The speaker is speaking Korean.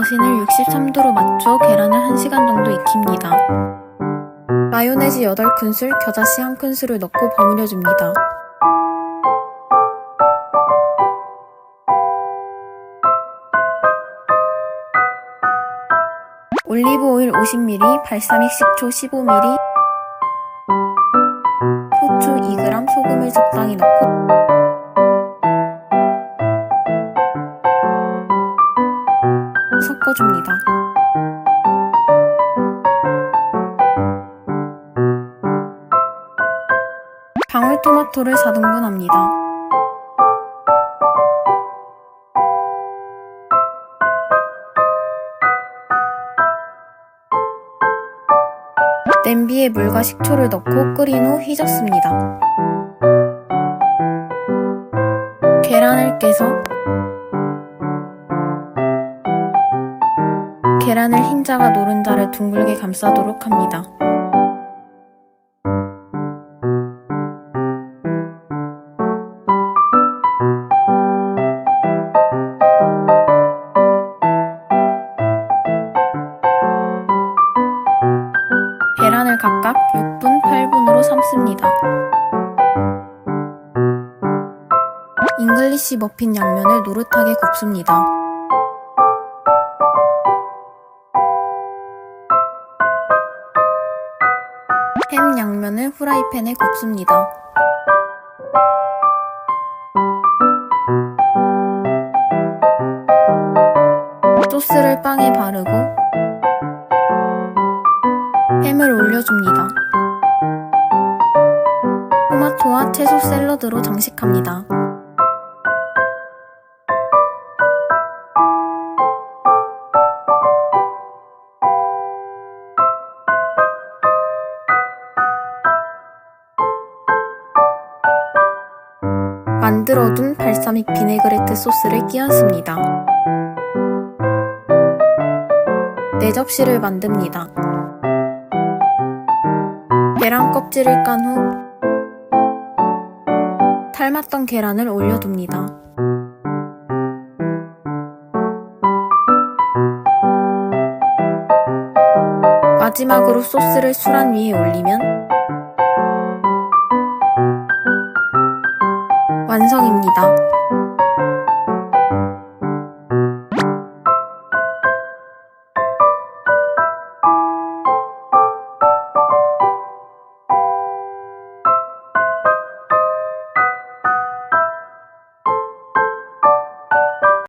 163도로 맞춰 계란을 1시간 정도 익힙니다. 마요네즈 8큰술, 겨자씨 1큰술을 넣고 버무려줍니다. 올리브 오일 50ml, 발사믹 식초 15ml, 후추 2g, 소금을 적당히 넣고 섞어줍니다. 방울토마토를 4등분합니다. 냄비에 물과 식초를 넣고 끓인 후 휘젓습니다. 계란을 깨서 계란을 흰자가 노른자를 둥글게 감싸도록 합니다. 계란을 각각 6분, 8분으로 삶습니다. 잉글리시 머핀 양면을 노릇하게 굽습니다. 햄 양면을 후라이팬에 굽습니다. 소스를 빵에 바르고 햄을 올려줍니다. 토마토와 채소 샐러드로 장식합니다. 만들어둔 발사믹 비네그레트 소스를 끼얹습니다. 네 접시를 만듭니다. 계란 껍질을 깐 후 삶았던 계란을 올려둡니다. 마지막으로 소스를 수란 위에 올리면 완성입니다.